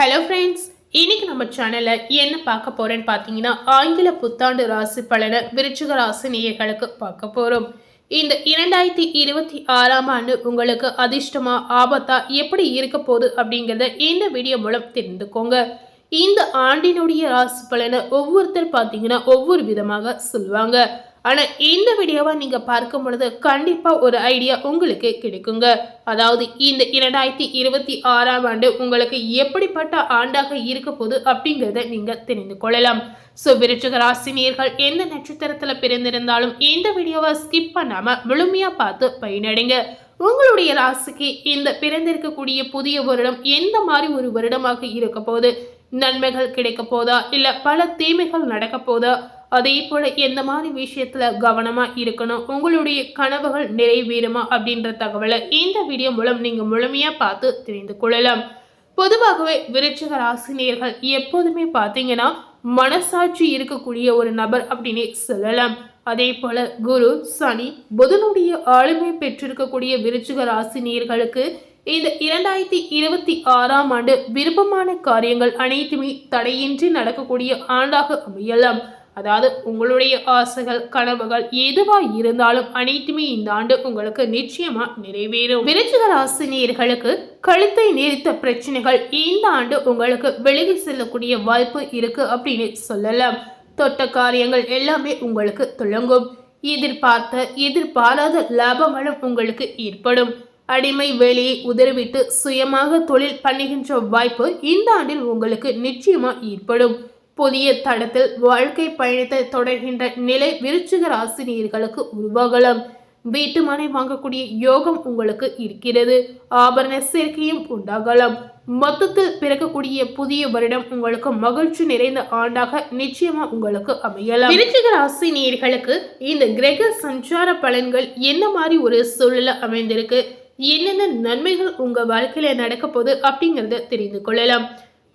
Hello friends இன்னைக்கு நம்ம சேனலில் என்ன பார்க்க போகிறேன்னு பார்த்தீங்கன்னா ஆங்கில புத்தாண்டு ராசி பலனை விருச்சிக ராசி நேயர்களுக்கு பார்க்க போகிறோம் இந்த இரண்டாயிரத்தி இருபத்தி ஆறாம் ஆண்டு உங்களுக்கு அதிர்ஷ்டமா ஆபத்தா எப்படி இருக்க போகுது அப்படிங்கிறத இந்த வீடியோ மூலம் தெரிந்துக்கோங்க. இந்த ஆண்டினுடைய ராசி பலனை ஒவ்வொருத்தர் பார்த்தீங்கன்னா ஒவ்வொரு விதமாக சொல்லுவாங்க. ஆனால் இந்த வீடியோவை நீங்கள் பார்க்கும் பொழுது கண்டிப்பாக ஒரு ஐடியா உங்களுக்கு கிடைக்குங்க. அதாவது இந்த இரண்டாயிரத்தி இருபத்தி ஆறாம் ஆண்டு உங்களுக்கு எப்படிப்பட்ட ஆண்டாக இருக்க போது அப்படிங்கிறத நீங்கள் தெரிந்து கொள்ளலாம். ஸோ விருச்சிக ராசினியர்கள் எந்த நட்சத்திரத்தில் பிறந்திருந்தாலும் இந்த வீடியோவை ஸ்கிப் பண்ணாமல் முழுமையாக பார்த்து பயனடைங்க. உங்களுடைய ராசிக்கு இந்த பிறந்திருக்கக்கூடிய புதிய வருடம் எந்த மாதிரி ஒரு வருடமாக இருக்க போது நன்மைகள் கிடைக்க போதா? இல்லை பல தீமைகள் நடக்க போதா? அதே போல் எந்த மாதிரி விஷயத்தில் கவனமாக இருக்கணும் உங்களுடைய கனவுகள் நிறைவேறுமா அப்படின்ற தகவலை இந்த வீடியோ மூலம் நீங்கள் முழுமையாக பார்த்து தெரிந்து கொள்ளலாம். பொதுவாகவே விருச்சிக ராசினியர்கள் எப்போதுமே பார்த்தீங்கன்னா மனசாட்சி இருக்கக்கூடிய ஒரு நபர் அப்படின்னே சொல்லலாம். அதே போல குரு சனி புதனுடைய ஆளுமை பெற்றிருக்கக்கூடிய விருச்சிக ராசினியர்களுக்கு இந்த இரண்டாயிரத்தி இருபத்தி ஆறாம் ஆண்டு விருப்பமான காரியங்கள் அனைத்துமே தடையின்றி நடக்கக்கூடிய ஆண்டாக அமையலாம். அதாவது உங்களுடைய ஆசைகள் கனவுகள் எதுவா இருந்தாலும் அனைத்துமே இந்த ஆண்டு உங்களுக்கு நிச்சயமா நிறைவேறும். விருச்சிக ராசினியர்களுக்கு கழுத்தை நீரித்த பிரச்சனைகள் இந்த ஆண்டு உங்களுக்கு விலகி செல்லக்கூடிய வாய்ப்பு இருக்கு அப்படின்னு சொல்லலாம். தொட்ட காரியங்கள் எல்லாமே உங்களுக்கு துளங்கும். எதிர்பார்த்த எதிர்பாராத லாபங்களும் உங்களுக்கு ஏற்படும். அடிமை வேலையை உதறிவிட்டு சுயமாக தொழில் பண்ணுகின்ற வாய்ப்பு இந்த ஆண்டில் உங்களுக்கு நிச்சயமா ஏற்படும். புதிய தடத்தில் வாழ்க்கை பயணத்தை தொடர்கின்ற நிலை விருச்சிக ராசினியர்களுக்கு உருவாகலாம். வீட்டு மனை வாங்கக்கூடிய யோகம் உங்களுக்கு இருக்கிறது. ஆபரண சேர்க்கையும் உண்டாகலாம். மொத்தத்தில் பிறக்கக்கூடிய புதிய வருடம் உங்களுக்கு மகிழ்ச்சி நிறைந்த ஆண்டாக நிச்சயமா உங்களுக்கு அமையலாம். விருச்சிக ராசி நேர்களுக்கு இந்த கிரக சஞ்சார பலன்கள் என்ன மாதிரி ஒரு சூழல அமைந்திருக்கு? என்னென்ன நன்மைகள் உங்க வாழ்க்கையில நடக்க போகுது அப்படிங்கறத தெரிந்து கொள்ளலாம்.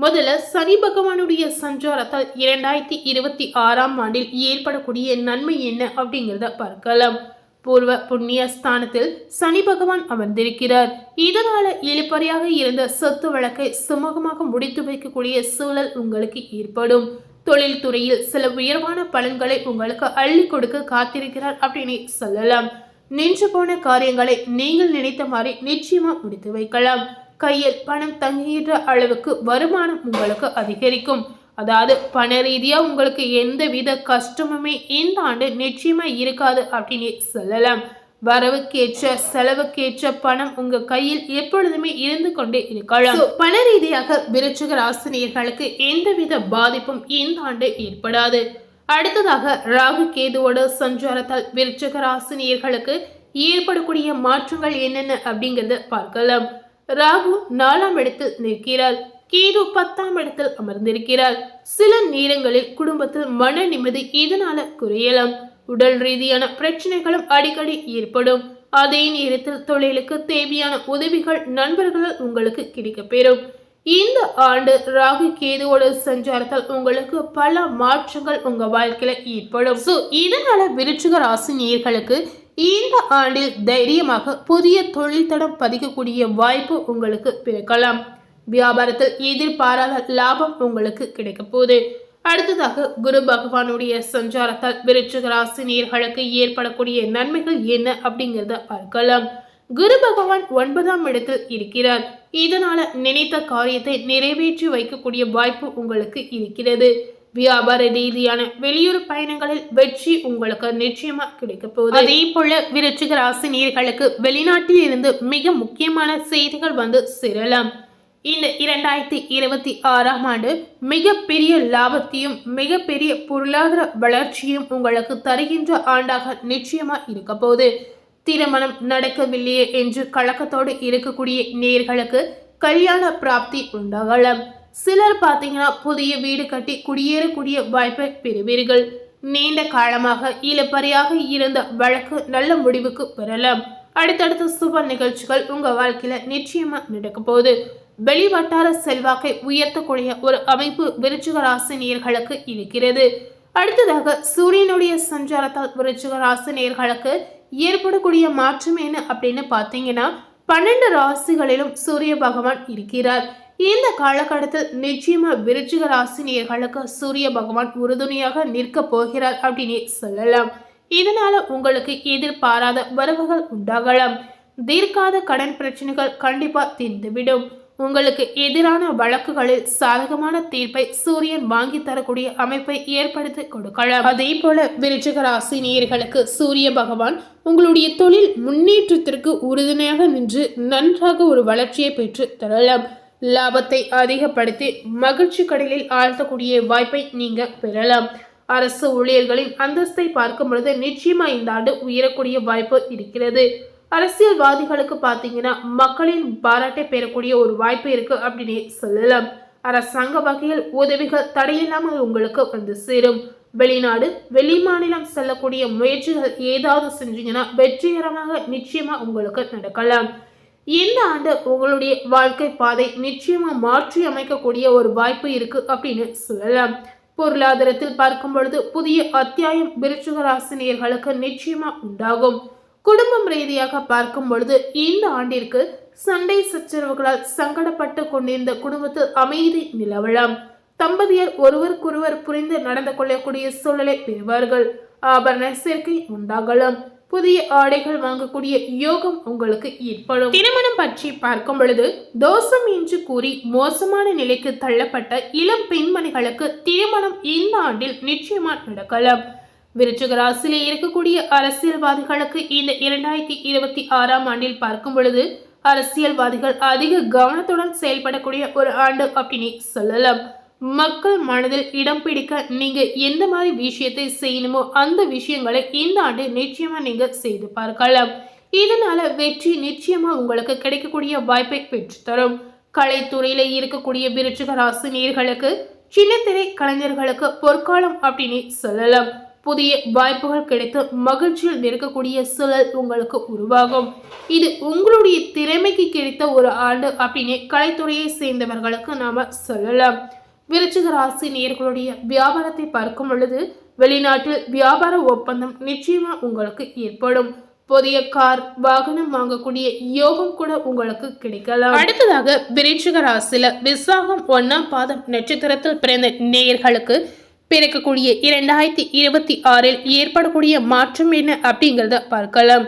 முதல்ல சனி பகவானுடைய சஞ்சாரத்தால் இரண்டாயிரத்தி இருபத்தி ஆறாம் ஆண்டில் ஏற்படக்கூடிய நன்மை என்ன அப்படிங்கிறத பார்க்கலாம். பூர்வ புண்ணிய ஸ்தானத்தில் சனி பகவான் அமர்ந்திருக்கிறார். இதனால இழுப்பறையாக இருந்த சொத்து வழக்கை சுமூகமாக முடித்து வைக்கக்கூடிய சூழல் உங்களுக்கு ஏற்படும். தொழில் துறையில் சில உயர்வான பலன்களை உங்களுக்கு அள்ளி கொடுக்க காத்திருக்கிறார் அப்படின்னு சொல்லலாம். நின்று போன காரியங்களை நீங்கள் நினைத்த மாதிரி நிச்சயமா முடித்து வைக்கலாம். கையில் பணம் தங்குகின்ற அளவுக்கு வருமானம் உங்களுக்கு அதிகரிக்கும். அதாவது பண ரீதியாக உங்களுக்கு எந்த வித கஷ்டமுமே இந்த ஆண்டு நிச்சயமாக இருக்காது அப்படின்னு சொல்லலாம். வரவுக்கேற்ற செலவுக்கேற்ற பணம் உங்க கையில் எப்பொழுதுமே இருந்து கொண்டே இருக்கலாம். பண ரீதியாக விருச்சிக ராசினியர்களுக்கு எந்தவித பாதிப்பும் இந்த ஆண்டு ஏற்படாது. அடுத்ததாக ராகு கேதுவோட சஞ்சாரத்தால் விருச்சிக ராசினியர்களுக்கு ஏற்படக்கூடிய மாற்றங்கள் என்னென்ன அப்படிங்கிறத பார்க்கலாம். ராகு நாலாம் இடத்தில் நிற்கிறார். கேது பத்தாம் இடத்தில் அமர்ந்திருக்கிறார். சில நேரங்களில் குடும்பத்தில் மன நிம்மதி இதனால குறையலாம். உடல் ரீதியான பிரச்சனைகளும் அடிக்கடி ஏற்படும். அதே நேரத்தில் தொழிலுக்கு தேவையான உதவிகள் நண்பர்களால் உங்களுக்கு கிடைக்கப்பெறும். இந்த ஆண்டு ராகு கேதுவோட சஞ்சாரத்தால் உங்களுக்கு பல மாற்றங்கள் உங்க வாழ்க்கையில ஏற்படும். ஸோ இதனால விருச்சிக ராசி நேர்களுக்கு இந்த ஆண்டில் தைரியமாக புதிய தொழில் தடம் பதிக்கக்கூடிய வாய்ப்பு உங்களுக்கு பிறக்கலாம். வியாபாரத்தில் எதிர்பாராத லாபம் உங்களுக்கு கிடைக்க போகுது. அடுத்ததாக குரு பகவானுடைய சஞ்சாரத்தால் விருச்சிக ராசி நேர்களுக்கு ஏற்படக்கூடிய நன்மைகள் என்ன அப்படிங்கிறத பார்க்கலாம். குரு பகவான் ஒன்பதாம் இடத்தில் இருக்கிறார். இதனால நினைத்த காரியத்தை நிறைவேற்றி வைக்கக்கூடிய வாய்ப்பு உங்களுக்கு இருக்கிறது. வியாபார ரீதியான வெளியூர் பயணங்களில் வெற்றி உங்களுக்கு நிச்சயமா கிடைக்க போகுது. அதே போல விருச்சிக ராசி நேர்களுக்கு வெளிநாட்டில் இருந்து மிக முக்கியமான செய்திகள் வந்து சேரலாம். இந்த இரண்டாயிரத்தி இருபத்தி ஆறாம் ஆண்டு மிகப்பெரிய லாபத்தையும் மிகப்பெரிய பொருளாதார வளர்ச்சியும் உங்களுக்கு தருகின்ற ஆண்டாக நிச்சயமா இருக்க போகுது. திருமணம் நடக்கவில்லையே என்று கழக்கத்தோடு இருக்கக்கூடிய நேர்களுக்கு கல்யாண பிராப்தி உண்டாகலாம். சிலர் பார்த்தீங்கன்னா புதிய வீடு கட்டி குடியேறக்கூடிய வாய்ப்பை பெறுவீர்கள். நீண்ட காலமாக இழுப்பறையாக இருந்த வழக்கு நல்ல முடிவுக்கு பெறலாம் அடுத்தடுத்த சுப நிகழ்ச்சிகள் உங்க வாழ்க்கையில நிச்சயமா நடக்க போகுது. வெளிவட்டார செல்வாக்கை உயர்த்தக்கூடிய ஒரு அமைப்பு விருச்சிக ராசினியர்களுக்கு இருக்கிறது. அடுத்ததாக சூரியனுடைய சஞ்சாரத்தால் விருச்சிக ராசினியர்களுக்கு ஏற்படக்கூடிய மாற்றம் என்ன அப்படின்னு பார்த்தீங்கன்னா பன்னெண்டு ராசிகளிலும் சூரிய பகவான் இருக்கிறார். இந்த காலகட்டத்தில் நிச்சயமா விருச்சிக ராசினியர்களுக்கு சூரிய பகவான் உறுதுணையாக நிற்க போகிறார் அப்படின்னு சொல்லலாம். இதனால உங்களுக்கு எதிர்பாராத வரவுகள் உண்டாகலாம். தீர்க்காத கடன் பிரச்சனைகள் கண்டிப்பா தீர்ந்துவிடும். உங்களுக்கு எதிரான வழக்குகளில் சாதகமான தீர்ப்பை சூரியன் வாங்கி தரக்கூடிய அமைப்பை ஏற்படுத்தி கொடுக்கலாம். அதே போல விருச்சிக ராசி நேயர்களுக்கு சூரிய பகவான் உங்களுடைய தொழில் முன்னேற்றத்திற்கு உறுதுணையாக நின்று நன்றாக ஒரு வளர்ச்சியை பெற்று தரலாம். லாபத்தை அதிகப்படுத்தி மகிழ்ச்சி கடலில் ஆழ்த்தக்கூடிய வாய்ப்பை நீங்க பெறலாம். அரசு ஊழியர்களின் அந்தஸ்தை பார்க்கும் பொழுது நிச்சயமா இந்த ஆண்டு உயரக்கூடிய வாய்ப்பு இருக்கிறது. அரசியல்வாதிகளுக்கு பார்த்தீங்கன்னா மக்களின் பாராட்டை பெறக்கூடிய ஒரு வாய்ப்பு இருக்கு அப்படின்னு சொல்லலாம். அரசாங்க வகையில் உதவிகள் தடையில்லாமல் உங்களுக்கு வந்து சேரும். வெளிநாடு வெளி மாநிலம் செல்லக்கூடிய முயற்சிகள் ஏதாவது செஞ்சீங்கன்னா வெற்றிகரமாக நிச்சயமா உங்களுக்கு நடக்கலாம். இந்த ஆண்டு உங்களுடைய வாழ்க்கை பாதை நிச்சயமா மாற்றி அமைக்கக்கூடிய ஒரு வாய்ப்பு இருக்கு அப்படின்னு சொல்லலாம். பொருளாதாரத்தில் பார்க்கும் பொழுது புதிய அத்தியாயம் விருச்சிக ராசினியர்களுக்கு நிச்சயமா உண்டாகும். குடும்பம் ரீதியாக பார்க்கும் பொழுது இந்த ஆண்டிற்கு சண்டை சச்சரவுகளால் சங்கடப்பட்டு கொண்டிருந்த குடும்பத்தில் அமைதி நிலவலாம். தம்பதியர் ஒருவருக்கொருவர் புரிந்து நடந்து கொள்ளக்கூடிய சூழலை பெறுவார்கள். ஆபரண சேர்க்கை உண்டாகலாம். புதிய ஆடைகள் வாங்கக்கூடிய யோகம் உங்களுக்கு ஏற்படும். திருமணம் பற்றி பார்க்கும் பொழுது தோஷம் என்று கூறி மோசமான நிலைக்கு தள்ளப்பட்ட இளம் பெண்மணிகளுக்கு திருமணம் இந்த ஆண்டில் நிச்சயமா நடக்கலாம். விருச்சிக ராசியிலே இருக்கக்கூடிய அரசியல்வாதிகளுக்கு இந்த இரண்டாயிரத்தி இருபத்தி ஆறாம் ஆண்டில் பார்க்கும் பொழுது அரசியல்வாதிகள் அதிக கவனத்துடன் செயல்படக்கூடிய ஒரு ஆண்டு அப்படின்னு சொல்லலாம். மக்கள் மனதில் இடம் பிடிக்க நீங்க எந்த மாதிரி விஷயத்தை செய்யணுமோ அந்த விஷயங்களை இந்த ஆண்டு நிச்சயமா நீங்க செய்து பார்க்கலாம். இதனால வெற்றி நிச்சயமா உங்களுக்கு கிடைக்கக்கூடிய வாய்ப்பை பெற்றுத்தரும். கலைத்துறையில இருக்கக்கூடிய விருச்சிக ராசி நேர்களுக்கு சின்னத்திரை கலைஞர்களுக்கு பொற்காலம் அப்படின்னு சொல்லலாம். புதிய வாய்ப்புகள் கிடைத்து மகிழ்ச்சியில் நிற்கக்கூடிய சூழல் உங்களுக்கு உருவாகும். இது உங்களுடைய திறமைக்கு கிடைத்த ஒரு ஆண்டு அப்படின்னு கலைத்துறையை சேர்ந்தவர்களுக்கு நாம சொல்லலாம். விருச்சிக ராசி நேர்களுடைய வியாபாரத்தை பார்க்கும் பொழுது வெளிநாட்டில் வியாபார ஒப்பந்தம் நிச்சயமா உங்களுக்கு ஏற்படும். புதிய கார் வாகனம் வாங்கக்கூடிய யோகம் கூட உங்களுக்கு கிடைக்கலாம். அடுத்ததாக விருச்சிக ராசியில விசாகம் ஒன்னாம் பாதம் நட்சத்திரத்தில் பிறந்த நேயர்களுக்கு பிறக்கக்கூடிய இரண்டாயிரத்தி இருபத்தி ஆறில் ஏற்படக்கூடிய மாற்றம் என்ன அப்படிங்கிறத பார்க்கலாம்.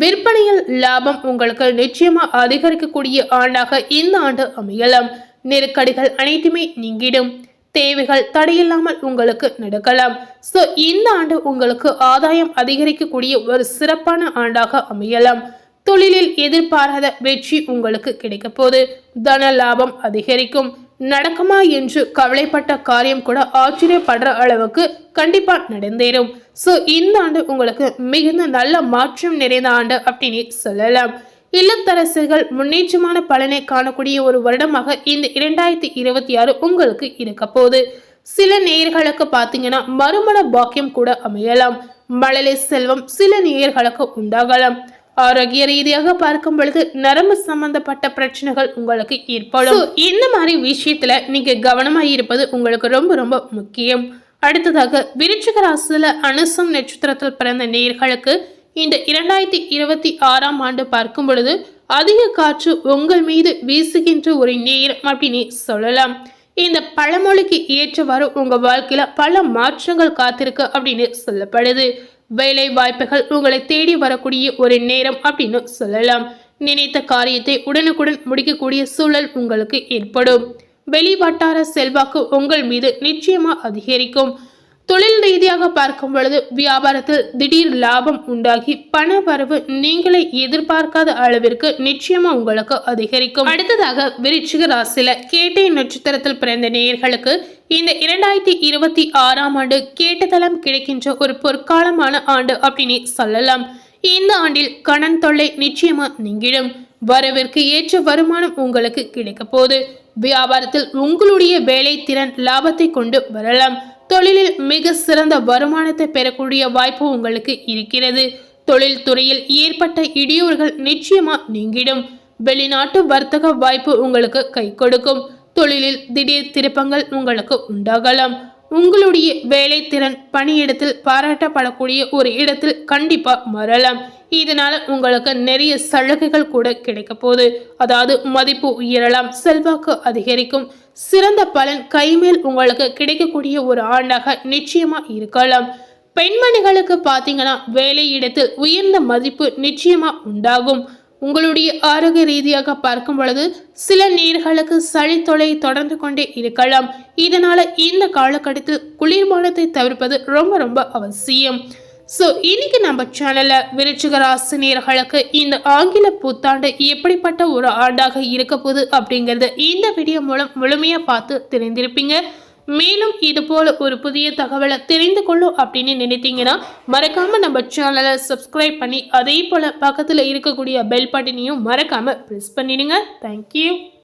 விற்பனையில் லாபம் உங்களுக்கு நிச்சயமா அதிகரிக்கக்கூடிய ஆண்டாக இந்த ஆண்டு அமையலாம். நெருக்கடிகள் அனைத்துமே நீங்கிடும். தேவைகள் தடையில்லாமல் உங்களுக்கு நடக்கலாம். ஸோ இந்த ஆண்டு உங்களுக்கு ஆதாயம் அதிகரிக்கக்கூடிய ஒரு சிறப்பான ஆண்டாக அமையலாம். தொழிலில் எதிர்பாராத வெற்றி உங்களுக்கு கிடைக்க போது தன லாபம் அதிகரிக்கும். நடக்குமா என்று கவலைப்பட்ட காரியம் கூட ஆச்சரியப்படுற அளவுக்கு கண்டிப்பா நடந்தேறும். ஸோ இந்த ஆண்டு உங்களுக்கு மிகுந்த நல்ல மாற்றம் நிறைந்த ஆண்டு அப்படின்னு சொல்லலாம். இல்லத்தரசர்கள் முன்னேற்றமான பலனை காணக்கூடிய ஒரு வருடமாக இந்த இரண்டாயிரத்தி இருபத்தி ஆறு உங்களுக்கு இருக்க போகுது. சில நேயர்களுக்கு பார்த்தீங்கன்னா மறுமண பாக்கியம் கூட அமையலாம். மழலை செல்வம் சில நேயர்களுக்கு உண்டாகலாம். ஆரோக்கிய ரீதியாக பார்க்கும் பொழுது நரம்பு சம்பந்தப்பட்ட பிரச்சனைகள் உங்களுக்கு ஏற்படும். இந்த மாதிரி விஷயத்துல நீங்க கவனமா இருப்பது உங்களுக்கு ரொம்ப ரொம்ப முக்கியம். அடுத்ததாக விருச்சிக ராசியில அனுசம் நட்சத்திரத்தில் பிறந்த நேர்களுக்கு இந்த இரண்டாயிரத்தி இருபத்தி ஆறாம் ஆண்டு பார்க்கும் பொழுது அதிக காற்று உங்கள் மீது வீசுகின்ற ஒரு நேரம் அப்படின்னு சொல்லலாம். இந்த பழமொழிக்கு ஏற்றவாறு உங்க வாழ்க்கையில பல மாற்றங்கள் காத்திருக்கு அப்படின்னு சொல்லப்படுது. வேலை வாய்ப்புகள் உங்களை தேடி வரக்கூடிய ஒரு நேரம் அப்படின்னு சொல்லலாம். நினைத்த காரியத்தை உடனுக்குடன் முடிக்கக்கூடிய சூழல் உங்களுக்கு ஏற்படும். வெளி வட்டார செல்வாக்கு உங்கள் மீது நிச்சயமா அதிகரிக்கும். தொழில் ரீதியாக பார்க்கும் பொழுது வியாபாரத்தில் திடீர் லாபம் உண்டாகி பண வரவு நீங்களே எதிர்பார்க்காத அளவிற்கு நிச்சயமா உங்களுக்கு அதிகரிக்கும். அடுத்ததாக விருச்சிக ராசியில கேட்டை நட்சத்திரத்தில் பிறந்த நேயர்களுக்கு இந்த இரண்டாயிரத்தி இருபத்தி ஆறாம் ஆண்டு கேட்டதளம் கிடைக்கின்ற ஒரு பொற்காலமான ஆண்டு அப்படின்னு சொல்லலாம். இந்த ஆண்டில் கடன் தொல்லை நிச்சயமா நீங்கிடும். வரவிற்கு ஏற்ற வருமானம் உங்களுக்கு கிடைக்க போகுது. வியாபாரத்தில் உங்களுடைய வேலை திறன் லாபத்தை கொண்டு வரலாம். தொழிலில் மிக சிறந்த வருமானத்தை பெறக்கூடிய வாய்ப்பு உங்களுக்கு இருக்கிறது. தொழில் துறையில் ஏற்பட்ட இடையூறுகள் நிச்சயமா நீங்கிடும். வெளிநாட்டு வர்த்தக வாய்ப்பு உங்களுக்கு கை கொடுக்கும். தொழிலில் திடீர் திருப்பங்கள் உங்களுக்கு உண்டாகலாம். உங்களுடைய வேலை திறன் பணியிடத்தில் பாராட்டப்படக்கூடிய ஒரு இடத்தில் கண்டிப்பா மாறலாம். இதனால உங்களுக்கு நிறைய சலுகைகள் கூட கிடைக்க போகுது. அதாவது மதிப்பு உயரலாம் செல்வாக்கு அதிகரிக்கும். சிறந்த பலன் கைமேல் உங்களுக்கு கிடைக்கக்கூடிய ஒரு ஆண்டாக நிச்சயமா இருக்கலாம். பெண்மணிகளுக்கு பார்த்தீங்கன்னா வேலையிடத்தில் உயர்ந்த மதிப்பு நிச்சயமா உண்டாகும். உங்களுடைய ஆரோக்கிய ரீதியாக பார்க்கும் பொழுது சில நேர்களுக்கு தொலை தொடர்ந்து கொண்டே இருக்கலாம். இதனால இந்த காலகட்டத்தில் குளிர்பானத்தை தவிர்ப்பது ரொம்ப ரொம்ப அவசியம். ஸோ இன்னைக்கு நம்ம சேனலில் விருச்சிக ராசினியர்களுக்கு இந்த ஆங்கில புத்தாண்டு எப்படிப்பட்ட ஒரு ஆண்டாக இருக்க போகுது அப்படிங்கிறத இந்த வீடியோ மூலம் முழுமையாக பார்த்து தெரிந்திருப்பீங்க. மேலும் இது போல ஒரு புதிய தகவலை தெரிந்து கொள்ளும் அப்படின்னு நினைத்தீங்கன்னா மறக்காம நம்ம சேனலை சப்ஸ்கிரைப் பண்ணி அதே போல பக்கத்தில் இருக்கக்கூடிய பெல் பட்டனையும் மறக்காம ப்ரெஸ் பண்ணிடுங்க. தேங்க்யூ